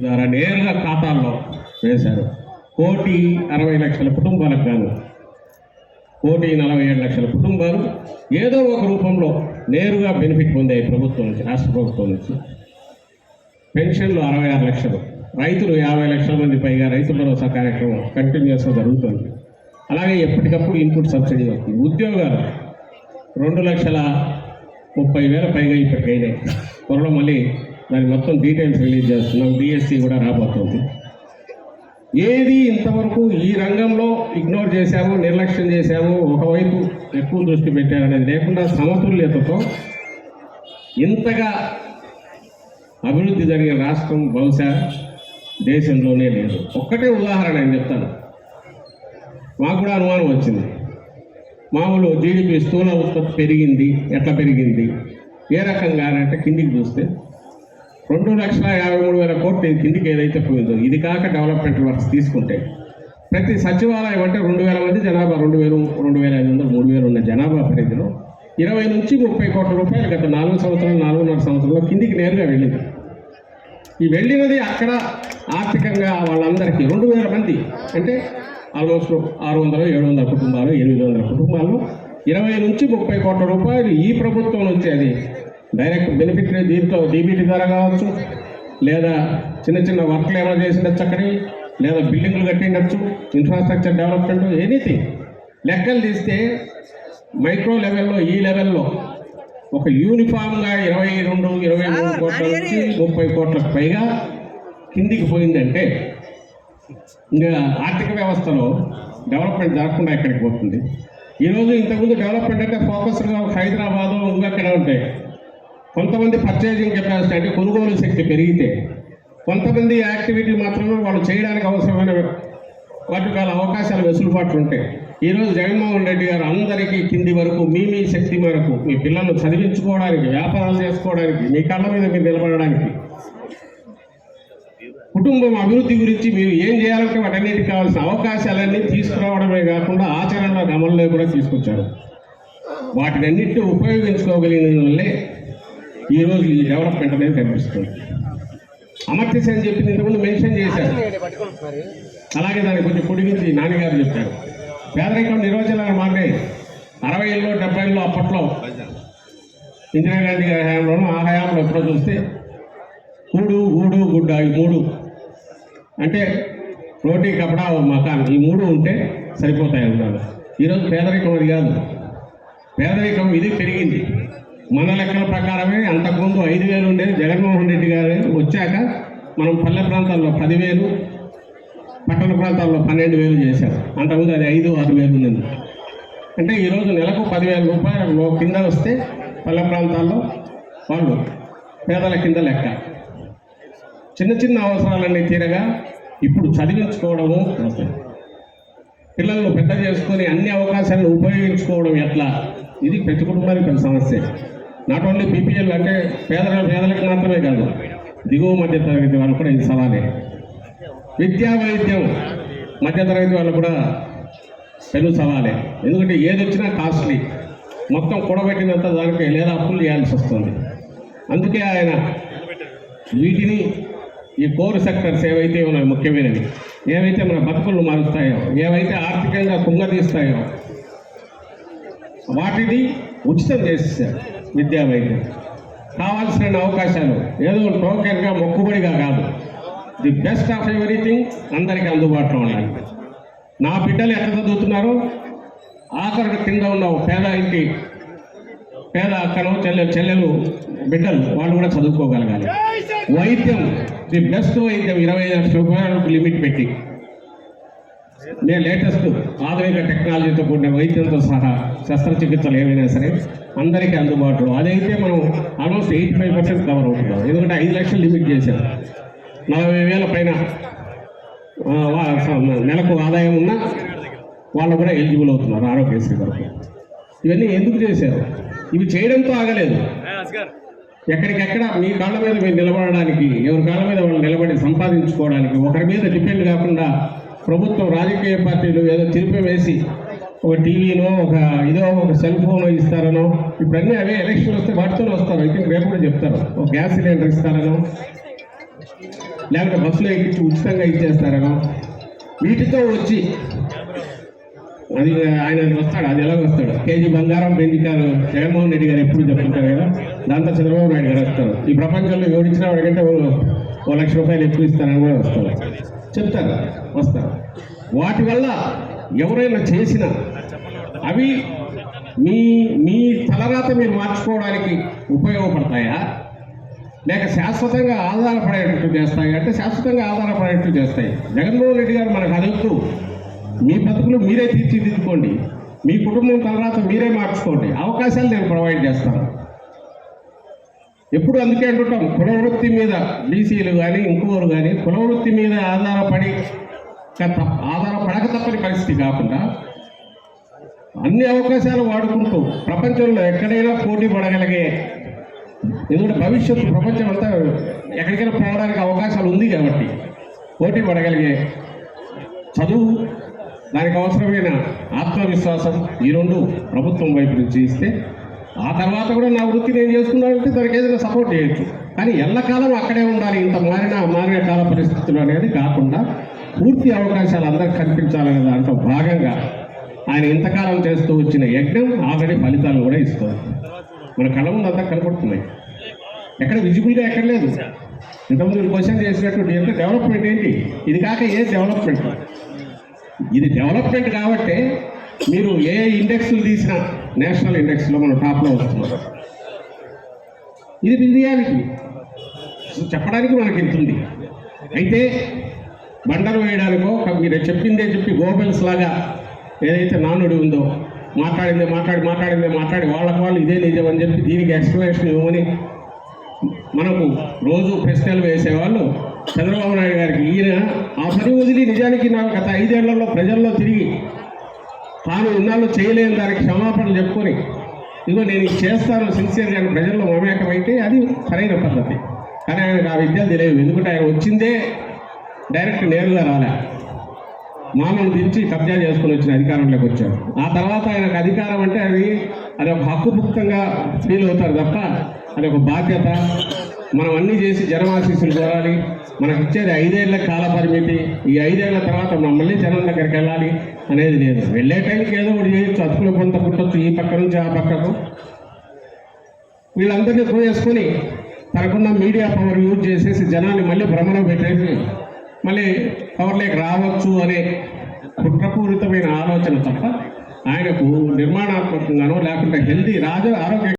ద్వారా నేరుగా ఖాతాల్లో వేశారు. కోటి అరవై లక్షల కుటుంబాలకు గాను కోటి నలభై ఏడు లక్షల కుటుంబాలు ఏదో ఒక రూపంలో నేరుగా బెనిఫిట్ పొందాయి ప్రభుత్వం నుంచి రాష్ట్ర ప్రభుత్వం నుంచి. పెన్షన్లు అరవై ఆరు లక్షలు రైతులు యాభై లక్షల మంది పైగా రైతు భరోసా కార్యక్రమం కంటిన్యూస్గా జరుగుతుంది. అలాగే ఎప్పటికప్పుడు ఇన్పుట్ సబ్సిడీ వస్తుంది. ఉద్యోగాలు రెండు లక్షల ముప్పై వేల పైగా ఇప్పటికైనాయి. త్వరలో మళ్ళీ దాని మొత్తం డీటెయిల్స్ రిలీజ్ చేస్తున్నాం. డిఎస్సి కూడా రాబోతుంది. ఏది ఇంతవరకు ఈ రంగంలో ఇగ్నోర్ చేశాము నిర్లక్ష్యం చేశాము ఒకవైపు ఎక్కువ దృష్టి పెట్టారనేది లేకుండా సమతుల్యతతో ఇంతగా అభివృద్ధి జరిగిన రాష్ట్రం బహుశా దేశంలోనే లేదు. ఒక్కటే ఉదాహరణ నేను చెప్తాను. మాకు కూడా అనుమానం వచ్చింది. మామూలు జీడిపి స్థూల ఉత్పత్తి పెరిగింది. ఎట్లా పెరిగింది? ఏ రకంగా అంటే కిందికి చూస్తే రెండు లక్షల యాభై మూడు వేల కోట్లు కిందికి ఏదైతే పోయిందో. ఇది కాక డెవలప్మెంట్ వర్క్స్ తీసుకుంటే. ప్రతి సచివాలయం అంటే రెండు వేల మంది జనాభా రెండు వేలు రెండు వేల ఐదు వందలు మూడు వేలు ఉన్న జనాభా పరిధిలో ఇరవై నుంచి ముప్పై కోట్ల రూపాయలు గత నాలుగు సంవత్సరాలు నాలుగున్నర సంవత్సరంలో కిందికి నేరుగా వెళ్ళింది. ఈ వెళ్ళినది అక్కడ ఆర్థికంగా వాళ్ళందరికీ రెండు వేల మంది అంటే ఆల్మోస్ట్ ఆరు వందలు ఏడు వందల కుటుంబాలు ఎనిమిది వందల కుటుంబాలు. ఇరవై నుంచి ముప్పై కోట్ల రూపాయలు ఈ ప్రభుత్వం నుంచి అది డైరెక్ట్ బెనిఫిట్ దీంట్లో డీబీటీ ద్వారా కావచ్చు లేదా చిన్న చిన్న వర్క్లు ఏమైనా చేసిండొచ్చు అక్కడి లేదా బిల్డింగ్లు కట్టిండొచ్చు ఇన్ఫ్రాస్ట్రక్చర్ డెవలప్మెంట్ ఎనీథింగ్ లెక్కలు తీస్తే మైక్రో లెవెల్లో ఈ లెవెల్లో ఒక యూనిఫామ్గా ఇరవై రెండు ఇరవై మూడు కోట్ల నుంచి ముప్పై కోట్లకు పైగా కిందికి పోయిందంటే ఇంకా ఆర్థిక వ్యవస్థలో డెవలప్మెంట్ జరగకుండా ఎక్కడికి పోతుంది? ఈరోజు ఇంతకుముందు డెవలప్మెంట్ అంటే ఫోకస్గా హైదరాబాదు ఇంకక్కడ ఉంటాయి? కొంతమంది పర్చేజింగ్ కెపాసిటీ అంటే కొనుగోలు శక్తి పెరిగితే కొంతమంది యాక్టివిటీ మాత్రమే వాళ్ళు చేయడానికి అవసరమైన వాటి వాళ్ళ అవకాశాలు వెసులుబాట్లు ఉంటాయి. ఈరోజు జగన్మోహన్ రెడ్డి గారు అందరికీ కింది వరకు మీ మీ శక్తి మేరకు మీ పిల్లలను చదివించుకోవడానికి వ్యాపారాలు చేసుకోవడానికి మీ కళ్ళ మీద మీరు నిలబడడానికి కుటుంబం అభివృద్ధి గురించి మీరు ఏం చేయాలంటే వాటన్నిటికి కావాల్సిన అవకాశాలన్నీ తీసుకురావడమే కాకుండా ఆచరణలో అమల్లో కూడా తీసుకొచ్చారు. వాటిని అన్నింటినీ ఉపయోగించుకోగలిగిన వల్లే ఈరోజు ఈ డెవలప్మెంట్ అనేది కనిపిస్తుంది. అమర్త్య సేన్ చెప్పింది ఇంతకుముందు మెన్షన్ చేశారు. అలాగే దాన్ని కొంచెం పొడిగించి నాన్నగారు చెప్పారు. పేదరికం నిర్వచనాలు మారినాయి అరవైలో డెబ్బైలో అప్పట్లో ఇందిరాగాంధీ గారి హయాంలోనూ ఆ హయాంలో ఎప్పుడో చూస్తే కూడు గూడు గుడ్డ ఈ మూడు. అంటే రోటీ కపడా మకాన్. ఈ మూడు ఉంటే సరిపోతాయి అన్నారు ఈరోజు పేదరికం అది కాదు. పేదరికం ఇది పెరిగింది. మన లెక్కల ప్రకారమే అంతకుముందు ఐదు వేలు ఉండేది జగన్మోహన్ రెడ్డి గారు వచ్చాక మనం పల్లె ప్రాంతాల్లో పదివేలు పట్టణ ప్రాంతాల్లో పన్నెండు వేలు చేశారు అంతకుముందు అది ఐదు ఆరు వేలు ఉన్నది అంటే ఈరోజు నెలకు పదివేల రూపాయలు కింద వస్తే పల్లె ప్రాంతాల్లో వాళ్ళు పేదల కింద లెక్క. చిన్న చిన్న అవసరాలన్నీ తీరగా ఇప్పుడు చదివించుకోవడము అవసరం. పిల్లలను పెద్ద చేసుకొని అన్ని అవకాశాలను ఉపయోగించుకోవడం ఎట్లా? ఇది ప్రతి కుటుంబానికి పెద్ద సమస్య. నాట్ ఓన్లీ బీపీఎల్ అంటే పేదల పేదలకు మాత్రమే కాదు దిగువ మధ్య తరగతి వాళ్ళు కూడా ఇది సవాలే విద్యా వైద్యం మధ్యతరగతి వాళ్ళు కూడా పెను సవాలే ఎందుకంటే ఏది వచ్చినా కాస్ట్లీ. మొత్తం కూడబెట్టినంత దానికి లేదా అప్పులు చేయాల్సి వస్తుంది. అందుకే ఆయన వీటిని ఈ కోర్ సెక్టర్స్ ఏవైతే ఉన్నాయి ముఖ్యమైనవి ఏవైతే మన బతుకులు మారుస్తాయో ఏవైతే ఆర్థికంగా కుంగదీస్తాయో వాటిని ఉచితం చేసేసారు విద్యా వైద్యం కావాల్సిన అవకాశాలు ఏదో టోకెన్గా మొక్కుబడిగా కాదు. ది బెస్ట్ ఆఫ్ ఎవ్రీథింగ్ అందరికీ అందుబాటులో ఉండాలి నా బిడ్డలు ఎట్లా చదువుతున్నారో? ఆఖరు కింద ఉన్న పేద ఇంటి పేద అక్కను చెల్లెలు చెల్లెలు బిడ్డలు వాళ్ళు కూడా చదువుకోగలగాలి. వైద్యం ది బెస్ట్ వైద్యం ఇరవై ఐదు లక్షల రూపాయలకు లిమిట్ పెట్టి. నేను లేటెస్ట్ ఆధునిక టెక్నాలజీతో కూడిన వైద్యంతో సహా శస్త్రచికిత్సలు ఏమైనా సరే అందరికీ అందుబాటులో. అదైతే మనం almost eighty five percent cover అవుతున్నాం ఎందుకంటే ఐదు లక్షలు లిమిట్ చేశాం నలభై వేల పైన వా- నెలకు ఆదాయం ఉన్న వాళ్ళు కూడా ఎలిజిబుల్ అవుతున్నారు ఆరోగ్యశ్రీ కొరకు. ఇవన్నీ ఎందుకు చేశారు? ఇవి చేయడంతో ఆగలేదు. ఎక్కడికెక్కడ మీ కాళ్ళ మీద మీరు నిలబడడానికి ఎవరి కాళ్ళ మీద వాళ్ళు నిలబడి సంపాదించుకోవడానికి ఒకరి మీద డిపెండ్ కాకుండా ప్రభుత్వం రాజకీయ పార్టీలు ఏదో తిరిపి వేసి ఒక టీవీనో ఒక ఇదో ఒక సెల్ ఫోన్ ఇస్తారనో ఇప్పుడు అన్నీ అవే ఎలక్షన్ వస్తే వాటితో వస్తారు. అయితే రేపు కూడా చెప్తారు. ఒక గ్యాస్ సిలిండర్ ఇస్తారనో లేకపోతే బస్సులో ఎక్కించి ఉచితంగా ఇచ్చేస్తారనో వీటితో వచ్చి అది ఆయన వస్తాడు అది ఎలా వస్తాడు. కేజీ బంగారం పెంచుతారు జగన్మోహన్ రెడ్డి గారు ఎప్పుడు చెప్తుంటారు కదా? దాంతో చంద్రబాబు నాయుడు గారు వస్తారు. ఈ ప్రపంచంలో ఓడించిన వాడికంటే ఓ లక్ష రూపాయలు ఎక్కువ ఇస్తారని కూడా వస్తారు. చెప్తారు వస్తారు. వాటి వల్ల ఎవరైనా చేసినా అవి మీ మీ తలరాత మీరు మార్చుకోవడానికి ఉపయోగపడతాయా? లేక శాశ్వతంగా ఆధారపడేటట్టు చేస్తాయి? అంటే శాశ్వతంగా ఆధారపడేటట్టు చేస్తాయి. జగన్మోహన్ రెడ్డి గారు మనకు అడుగుతూ మీ బతుకులు మీరే తీర్చిదిద్దుకోండి. మీ కుటుంబం తర్వాత మీరే మార్చుకోండి. అవకాశాలు నేను ప్రొవైడ్ చేస్తాను. ఎప్పుడు అందుకే అంటుంటాం కులవృత్తి మీద బీసీలు కానీ ఇంకోరు కానీ కులవృత్తి మీద ఆధారపడి ఆధారపడక తప్పని పరిస్థితి కాకుండా అన్ని అవకాశాలు వాడుకుంటూ ప్రపంచంలో ఎక్కడైనా పోటీ పడగలిగే ఎందుకంటే భవిష్యత్తు ప్రపంచం అంతా ఎక్కడికైనా పోవడానికి అవకాశాలు ఉంది కాబట్టి పోటీ పడగలిగే చదువు దానికి అవసరమైన ఆత్మవిశ్వాసం ఈ రెండు ప్రభుత్వం వైపు నుంచి ఇస్తే ఆ తర్వాత కూడా నా వృత్తి నేను చేసుకున్నానంటే దానికి ఏదైనా సపోర్ట్ చేయొచ్చు. కానీ ఎల్లకాలం అక్కడే ఉండాలి ఇంత మారిన మారిన కాల పరిస్థితులు అనేది కాకుండా పూర్తి అవకాశాలు అందరికి కనిపించాలనే దాంట్లో భాగంగా ఆయన ఇంతకాలం చేస్తూ వచ్చిన యజ్ఞం ఆల్రెడీ ఫలితాలు కూడా ఇస్తుంది. మన కళ ముందు అంతా కనపడుతున్నాయి. ఎక్కడ విజిబుల్గా ఎక్కడ లేదు. ఇంతకుముందు క్వశ్చన్ చేసినటువంటి అంటే డెవలప్మెంట్ ఏంటి? ఇది కాక ఏ డెవలప్మెంట్ ఇది డెవలప్మెంట్ కాబట్టి మీరు ఏ ఇండెక్స్లు తీసినా నేషనల్ ఇండెక్స్లో మనం టాప్లో వస్తున్నాం. ఇది రియాలిటీ చెప్పడానికి మనకి ఇంతుంది అయితే బండలు వేయడానికో మీరు చెప్పిందే చెప్పి గోబెల్స్ లాగా ఏదైతే నానుడి ఉందో మాట్లాడిందే మాట్లాడి మాట్లాడిందే మాట్లాడి వాళ్ళకు వాళ్ళు ఇదే నిజం అని చెప్పి దీనికి ఎక్స్ప్లెనేషన్ ఇవ్వమని మనకు రోజు ప్రశ్నలు వేసేవాళ్ళు. చంద్రబాబు నాయుడు గారికి ఈయన ఆ పని వదిలి నిజానికి నా గత ఐదేళ్ళలో ప్రజల్లో తిరిగి తాను ఇన్నాళ్ళు చేయలేని దానికి క్షమాపణ చెప్పుకొని ఇదిగో నేను చేస్తాను సిన్సియర్గా ప్రజల్లో మమేకమైతే అది సరైన పద్ధతి. కానీ ఆయనకు ఆ విద్యలు తెలియదు ఎందుకంటే ఆయన వచ్చిందే డైరెక్ట్ నేరుగా రాలే. మామూలు దించి కబ్జా చేసుకుని వచ్చిన అధికారంలోకి వచ్చారు. ఆ తర్వాత ఆయనకు అధికారం అంటే అది అది ఒక హక్కుముక్తంగా ఫీల్ అవుతారు తప్ప అది ఒక బాధ్యత. మనం అన్నీ చేసి జనమాశీస్సులు కోరాలి మనకు ఇచ్చేది ఐదేళ్ళ కాల పరిమితి. ఈ ఐదేళ్ళ తర్వాత మనం మళ్ళీ జనం దగ్గరికి వెళ్ళాలి అనేది లేదు. వెళ్ళే టైంకి ఏదో ఒకటి చేయొచ్చు. అతుకులు కొంత పుట్టచ్చు. ఈ పక్క నుంచి ఆ పక్కకు. వీళ్ళందరినీ పోయేసుకొని తనకున్న మీడియా పవర్ యూజ్ చేసేసి జనాన్ని మళ్ళీ భ్రమలో పెట్టేసి మళ్ళీ పవర్లోకి రావచ్చు అనే కుట్రపూరితమైన ఆలోచన తప్ప ఆయనకు నిర్మాణాత్మకంగానో లేకుంటే హెల్దీ రాజ ఆరోగ్య